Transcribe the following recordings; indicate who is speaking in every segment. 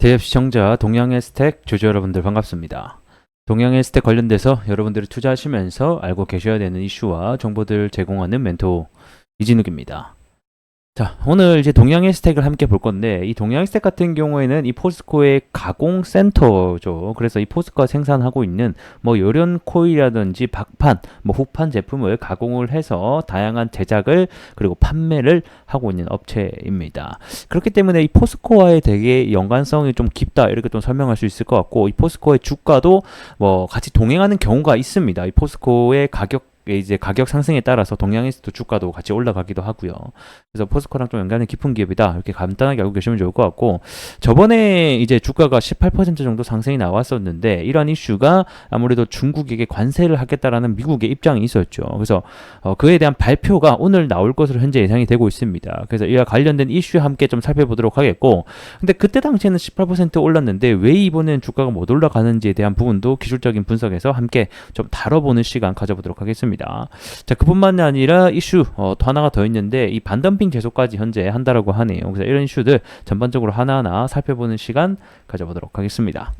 Speaker 1: 대협 시청자 동양의 스택 주주 여러분들 반갑습니다. 동양의 스택 관련돼서 여러분들이 투자하시면서 알고 계셔야 되는 이슈와 정보들 제공하는 멘토 이진욱입니다. 자, 오늘 이제 동양의 스택을 함께 볼 건데 이 동양의 스택 같은 경우에는 이 포스코의 가공 센터죠. 그래서 이 포스코가 생산하고 있는 뭐 요런 코일이라든지 박판, 뭐 후판 제품을 가공을 해서 다양한 제작을 그리고 판매를 하고 있는 업체입니다. 그렇기 때문에 이 포스코와의 되게 연관성이 좀 깊다 이렇게 좀 설명할 수 있을 것 같고 이 포스코의 주가도 뭐 같이 동행하는 경우가 있습니다. 이 포스코의 가격 이제 가격 상승에 따라서 동양에서도 주가도 같이 올라가기도 하고요. 그래서 포스코랑 좀 연관이 깊은 기업이다 이렇게 간단하게 알고 계시면 좋을 것 같고 저번에 이제 주가가 18% 정도 상승이 나왔었는데 이러한 이슈가 아무래도 중국에게 관세를 하겠다라는 미국의 입장이 있었죠. 그래서 어, 그에 대한 발표가 오늘 나올 것으로 현재 예상이 되고 있습니다. 그래서 이와 관련된 이슈 함께 좀 살펴보도록 하겠고 근데 그때 당시에는 18% 올랐는데 왜 이번엔 주가가 못 올라가는지에 대한 부분도 기술적인 분석에서 함께 좀 다뤄보는 시간 가져보도록 하겠습니다. 자, 그뿐만이 아니라 이슈 어, 또 하나가 더 있는데 이 반덤핑 제소까지 현재 한다라고 하네요. 그래서 이런 이슈들 전반적으로 하나하나 살펴보는 시간 가져보도록 하겠습니다.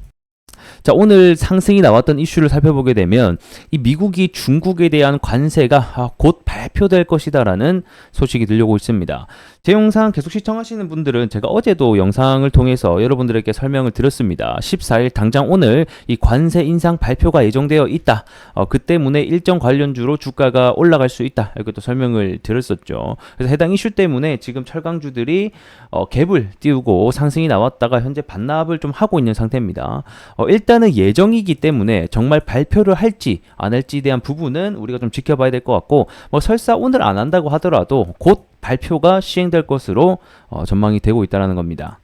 Speaker 1: 자, 오늘 상승이 나왔던 이슈를 살펴보게 되면 이 미국이 중국에 대한 관세가 아, 곧 발표될 것이다라는 소식이 들려오고 있습니다. 제 영상 계속 시청하시는 분들은 제가 어제도 영상을 통해서 여러분들에게 설명을 드렸습니다. 14일 당장 오늘 이 관세 인상 발표가 예정되어 있다. 어, 그 때문에 일정 관련주로 주가가 올라갈 수 있다. 이렇게 또 설명을 드렸었죠. 그래서 해당 이슈 때문에 지금 철강주들이 어, 갭을 띄우고 상승이 나왔다가 현재 반납을 좀 하고 있는 상태입니다. 어, 일단은 예정이기 때문에 정말 발표를 할지 안 할지에 대한 부분은 우리가 좀 지켜봐야 될 것 같고 뭐 설사 오늘 안 한다고 하더라도 곧 발표가 시행될 것으로 어, 전망이 되고 있다는 겁니다.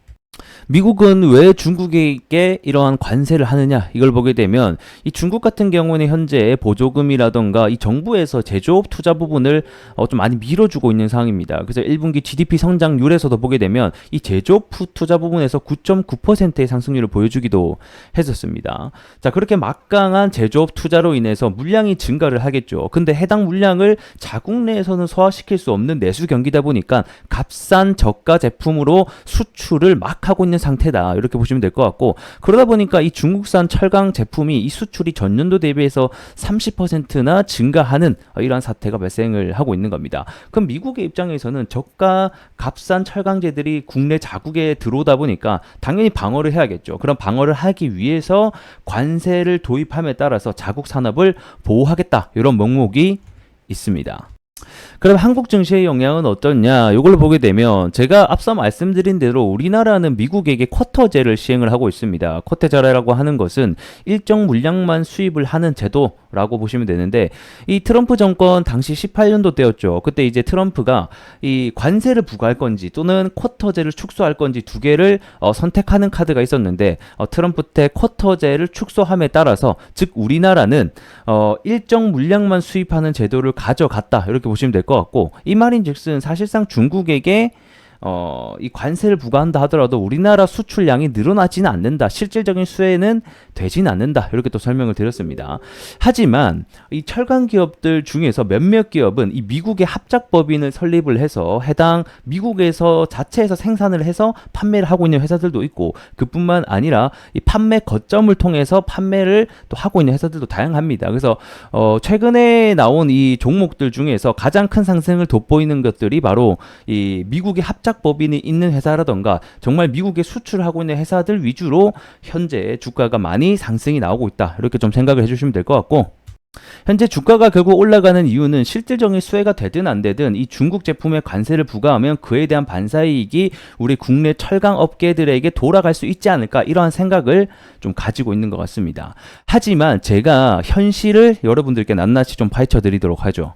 Speaker 1: 미국은 왜 중국에게 이러한 관세를 하느냐 이걸 보게 되면 이 중국 같은 경우는 현재 보조금이라던가 이 정부에서 제조업 투자 부분을 어, 좀 많이 밀어주고 있는 상황입니다. 그래서 1분기 GDP 성장률에서도 보게 되면 이 제조업 투자 부분에서 9.9%의 상승률을 보여주기도 했었습니다. 자 그렇게 막강한 제조업 투자로 인해서 물량이 증가를 하겠죠. 근데 해당 물량을 자국 내에서는 소화시킬 수 없는 내수 경기다 보니까 값싼 저가 제품으로 수출을 막 하고 있는 상태다. 이렇게 보시면 될 것 같고 그러다 보니까 이 중국산 철강 제품이 이 수출이 전년도 대비해서 30%나 증가하는 이러한 사태가 발생을 하고 있는 겁니다. 그럼 미국의 입장에서는 저가 값싼 철강제들이 국내 자국에 들어오다 보니까 당연히 방어를 해야겠죠. 그럼 방어를 하기 위해서 관세를 도입함에 따라서 자국 산업을 보호하겠다. 이런 명목이 있습니다. 그럼 한국 증시의 영향은 어떻냐? 이걸 보게 되면 제가 앞서 말씀드린 대로 우리나라는 미국에게 쿼터제를 시행을 하고 있습니다. 쿼터제라고 하는 것은 일정 물량만 수입을 하는 제도 라고 보시면 되는데 이 트럼프 정권 당시 18년도 때였죠. 그때 이제 트럼프가 이 관세를 부과할 건지 또는 쿼터제를 축소할 건지 두 개를 어, 선택하는 카드가 있었는데 어, 트럼프 때 쿼터제를 축소함에 따라서 즉 우리나라는 어, 일정 물량만 수입하는 제도를 가져갔다 이렇게 보시면 될 것 같고 이 말인즉슨 사실상 중국에게 어, 이 관세를 부과한다 하더라도 우리나라 수출량이 늘어나지는 않는다. 실질적인 수혜는 되진 않는다. 이렇게 또 설명을 드렸습니다. 하지만 이 철강 기업들 중에서 몇몇 기업은 이 미국의 합작 법인을 설립을 해서 해당 미국에서 자체에서 생산을 해서 판매를 하고 있는 회사들도 있고 그뿐만 아니라 이 판매 거점을 통해서 판매를 또 하고 있는 회사들도 다양합니다. 그래서 어, 최근에 나온 이 종목들 중에서 가장 큰 상승을 돋보이는 것들이 바로 이 미국의 합작 법인이 있는 회사라던가 정말 미국에 수출하고 있는 회사들 위주로 현재 주가가 많이 상승이 나오고 있다. 이렇게 좀 생각을 해주시면 될 것 같고 현재 주가가 결국 올라가는 이유는 실질적인 수혜가 되든 안 되든 이 중국 제품에 관세를 부과하면 그에 대한 반사이익이 우리 국내 철강 업계들에게 돌아갈 수 있지 않을까 이러한 생각을 좀 가지고 있는 것 같습니다. 하지만 제가 현실을 여러분들께 낱낱이 좀 파헤쳐 드리도록 하죠.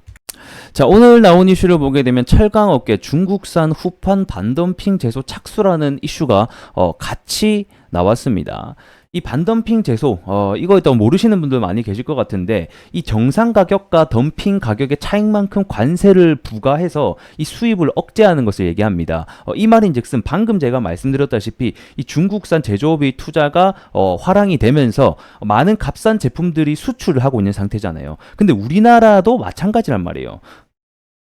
Speaker 1: 자, 오늘 나온 이슈를 보게 되면 철강업계 중국산 후판 반덤핑 제소 착수라는 이슈가 어, 같이 나왔습니다. 이 반덤핑 제소, 어, 이거 또 모르시는 분들 많이 계실 것 같은데, 이 정상 가격과 덤핑 가격의 차익만큼 관세를 부과해서 이 수입을 억제하는 것을 얘기합니다. 어, 이 말인 즉슨 방금 제가 말씀드렸다시피 이 중국산 제조업의 투자가 어, 화랑이 되면서 많은 값싼 제품들이 수출을 하고 있는 상태잖아요. 근데 우리나라도 마찬가지란 말이에요.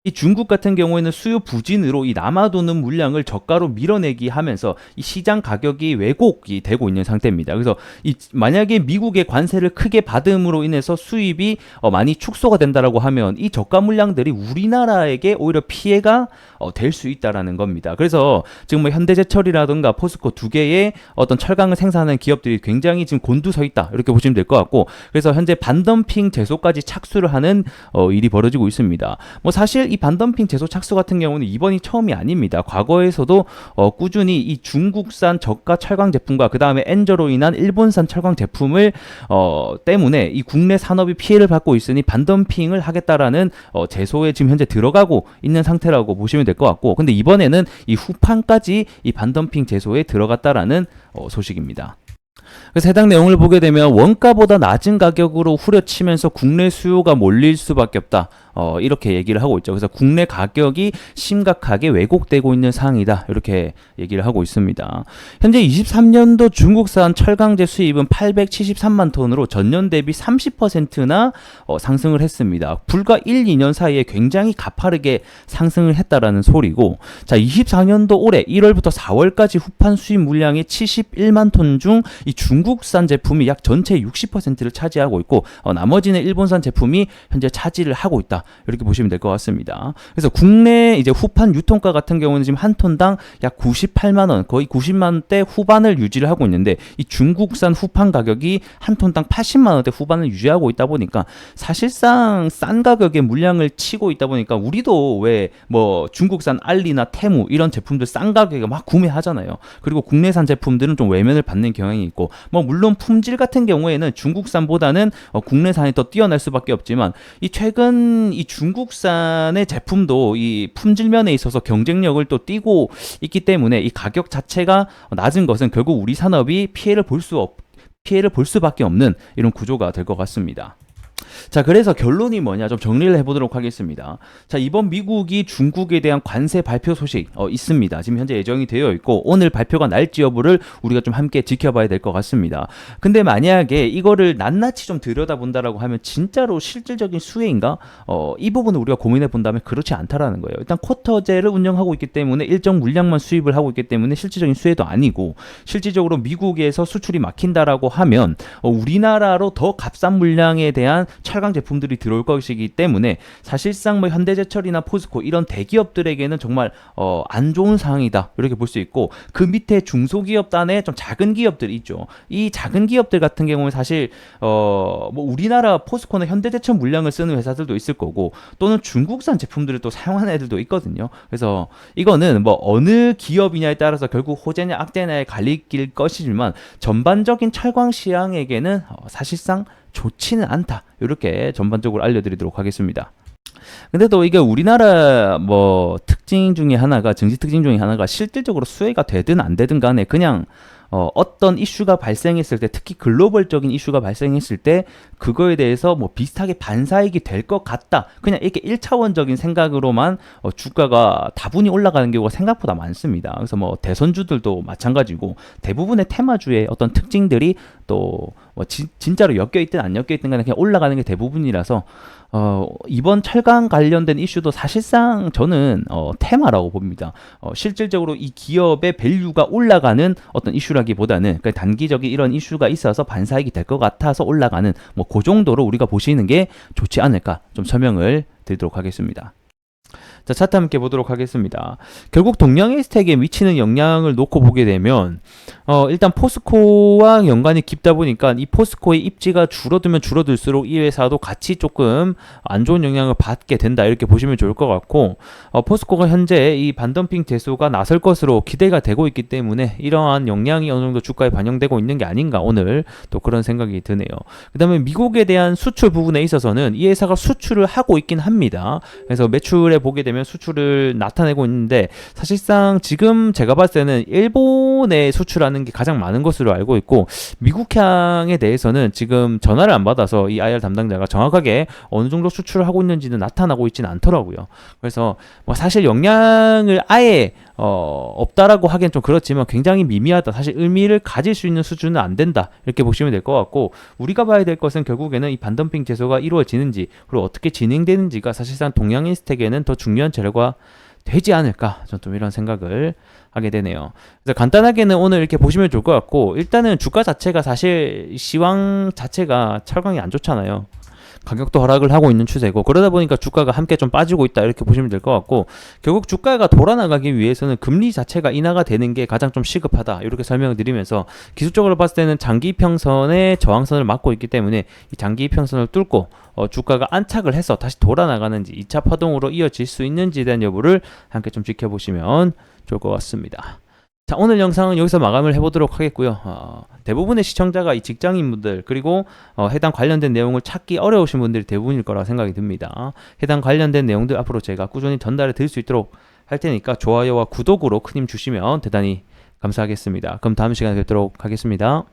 Speaker 1: 이 중국 같은 경우에는 수요 부진으로 이 남아 도는 물량을 저가로 밀어내기 하면서 이 시장 가격이 왜곡이 되고 있는 상태입니다. 그래서 이 만약에 미국의 관세를 크게 받음으로 인해서 수입이 어, 많이 축소가 된다라고 하면 이 저가 물량들이 우리나라에게 오히려 피해가 어, 될수 있다라는 겁니다. 그래서 지금 뭐 현대제철이라든가 포스코 두 개의 어떤 철강을 생산하는 기업들이 굉장히 지금 곤두서 있다 이렇게 보시면 될 것 같고 그래서 현재 반덤핑 제소까지 착수를 하는 어, 일이 벌어지고 있습니다. 뭐 사실 이 반덤핑 제소 착수 같은 경우는 이번이 처음이 아닙니다. 과거에서도 어, 꾸준히 이 중국산 저가 철강 제품과 그 다음에 엔저로 인한 일본산 철강 제품을 어, 때문에 이 국내 산업이 피해를 받고 있으니 반덤핑을 하겠다라는 어, 제소에 지금 현재 들어가고 있는 상태라고 보시면 될 것 같고 근데 이번에는 이 후판까지 이 반덤핑 제소에 들어갔다라는 어, 소식입니다. 그래서 해당 내용을 보게 되면 원가보다 낮은 가격으로 후려치면서 국내 수요가 몰릴 수밖에 없다. 어, 이렇게 얘기를 하고 있죠. 그래서 국내 가격이 심각하게 왜곡되고 있는 상황이다. 이렇게 얘기를 하고 있습니다. 현재 23년도 중국산 철강제 수입은 873만 톤으로 전년 대비 30%나 어, 상승을 했습니다. 불과 1, 2년 사이에 굉장히 가파르게 상승을 했다라는 소리고 자, 24년도 올해 1월부터 4월까지 후판 수입 물량이 71만 톤 중 이 중국산 제품이 약 전체의 60%를 차지하고 있고 어, 나머지는 일본산 제품이 현재 차지를 하고 있다. 이렇게 보시면 될 것 같습니다. 그래서 국내 이제 후판 유통가 같은 경우는 지금 한 톤당 약 98만 원, 거의 90만 원대 후반을 유지를 하고 있는데 이 중국산 후판 가격이 한 톤당 80만 원대 후반을 유지하고 있다 보니까 사실상 싼 가격에 물량을 치고 있다 보니까 우리도 왜 뭐 중국산 알리나 테무 이런 제품들 싼 가격에 막 구매하잖아요. 그리고 국내산 제품들은 좀 외면을 받는 경향이 있고 뭐 물론 품질 같은 경우에는 중국산보다는 어, 국내산이 더 뛰어날 수밖에 없지만 이 최근 이 중국산의 제품도 이 품질 면에 있어서 경쟁력을 또 띄고 있기 때문에 이 가격 자체가 낮은 것은 결국 우리 산업이 피해를 볼 수 없, 피해를 볼 수밖에 없는 이런 구조가 될 것 같습니다. 자, 그래서 결론이 뭐냐 좀 정리를 해보도록 하겠습니다. 자, 이번 미국이 중국에 대한 관세 발표 소식 어, 있습니다. 지금 현재 예정이 되어 있고 오늘 발표가 날지 여부를 우리가 좀 함께 지켜봐야 될 것 같습니다. 근데 만약에 이거를 낱낱이 좀 들여다본다라고 하면 진짜로 실질적인 수혜인가? 어, 이 부분을 우리가 고민해 본다면 그렇지 않다라는 거예요. 일단 쿼터제를 운영하고 있기 때문에 일정 물량만 수입을 하고 있기 때문에 실질적인 수혜도 아니고 실질적으로 미국에서 수출이 막힌다라고 하면 어, 우리나라로 더 값싼 물량에 대한 철강 제품들이 들어올 것이기 때문에 사실상 뭐 현대제철이나 포스코 이런 대기업들에게는 정말 어, 안 좋은 상황이다 이렇게 볼 수 있고 그 밑에 중소기업 단에 좀 작은 기업들이 있죠. 이 작은 기업들 같은 경우는 사실 어, 뭐 우리나라 포스코나 현대제철 물량을 쓰는 회사들도 있을 거고 또는 중국산 제품들을 또 사용하는 애들도 있거든요. 그래서 이거는 뭐 어느 기업이냐에 따라서 결국 호재냐 악재냐에 갈릴 것이지만 전반적인 철강 시장에게는 어, 사실상 좋지는 않다. 이렇게 전반적으로 알려드리도록 하겠습니다. 근데 또 이게 우리나라 뭐 특징 중에 하나가 증시 특징 중에 하나가 실질적으로 수혜가 되든 안 되든 간에 그냥 어, 어떤 이슈가 발생했을 때 특히 글로벌적인 이슈가 발생했을 때 그거에 대해서 뭐 비슷하게 반사익이 될 것 같다. 그냥 이렇게 1차원적인 생각으로만 어, 주가가 다분히 올라가는 경우가 생각보다 많습니다. 그래서 뭐 대선주들도 마찬가지고 대부분의 테마주의 어떤 특징들이 또 뭐 진짜로 엮여 있든 안 엮여 있든 간에 그냥 올라가는 게 대부분이라서 어, 이번 철강 관련된 이슈도 사실상 저는 어, 테마라고 봅니다. 어, 실질적으로 이 기업의 밸류가 올라가는 어떤 이슈 라기보다는 그 단기적인 이런 이슈가 있어서 반사익이 될 것 같아서 올라가는 뭐 그 정도로 우리가 보시는 게 좋지 않을까 좀 설명을 드리도록 하겠습니다. 자, 차트 함께 보도록 하겠습니다. 결국 동양의 스택에 미치는 영향을 놓고 보게 되면 어, 일단 포스코와 연관이 깊다 보니까 이 포스코의 입지가 줄어들면 줄어들수록 이 회사도 같이 조금 안 좋은 영향을 받게 된다 이렇게 보시면 좋을 것 같고 어, 포스코가 현재 이 반덤핑 제소가 나설 것으로 기대가 되고 있기 때문에 이러한 영향이 어느 정도 주가에 반영되고 있는 게 아닌가 오늘 또 그런 생각이 드네요. 그 다음에 미국에 대한 수출 부분에 있어서는 이 회사가 수출을 하고 있긴 합니다. 그래서 매출에 보게 되면 되면 수출을 나타내고 있는데 사실상 지금 제가 봤을 때는 일본에 수출하는 게 가장 많은 것으로 알고 있고 미국향에 대해서는 지금 전화를 안 받아서 이 IR 담당자가 정확하게 어느 정도 수출을 하고 있는지는 나타나고 있지는 않더라고요. 그래서 뭐 사실 영향을 아예 어, 없다라고 하기엔 좀 그렇지만 굉장히 미미하다. 사실 의미를 가질 수 있는 수준은 안 된다. 이렇게 보시면 될 것 같고 우리가 봐야 될 것은 결국에는 이 반덤핑 제소가 이루어지는지 그리고 어떻게 진행되는지가 사실상 동양인 스택에는 더 중요한 재료가 되지 않을까 저는 좀 이런 생각을 하게 되네요. 그래서 간단하게는 오늘 이렇게 보시면 좋을 것 같고 일단은 주가 자체가 사실 시황 자체가 철강이 안 좋잖아요. 가격도 하락을 하고 있는 추세고 그러다 보니까 주가가 함께 좀 빠지고 있다 이렇게 보시면 될 것 같고 결국 주가가 돌아나가기 위해서는 금리 자체가 인하가 되는 게 가장 좀 시급하다 이렇게 설명을 드리면서 기술적으로 봤을 때는 장기 평선의 저항선을 막고 있기 때문에 이 장기 평선을 뚫고 어, 주가가 안착을 해서 다시 돌아나가는지 2차 파동으로 이어질 수 있는지에 대한 여부를 함께 좀 지켜보시면 좋을 것 같습니다. 자 오늘 영상은 여기서 마감을 해보도록 하겠고요. 어, 대부분의 시청자가 이 직장인분들 그리고 어, 해당 관련된 내용을 찾기 어려우신 분들이 대부분일 거라 생각이 듭니다. 해당 관련된 내용들 앞으로 제가 꾸준히 전달해 드릴 수 있도록 할 테니까 좋아요와 구독으로 큰 힘 주시면 대단히 감사하겠습니다. 그럼 다음 시간에 뵙도록 하겠습니다.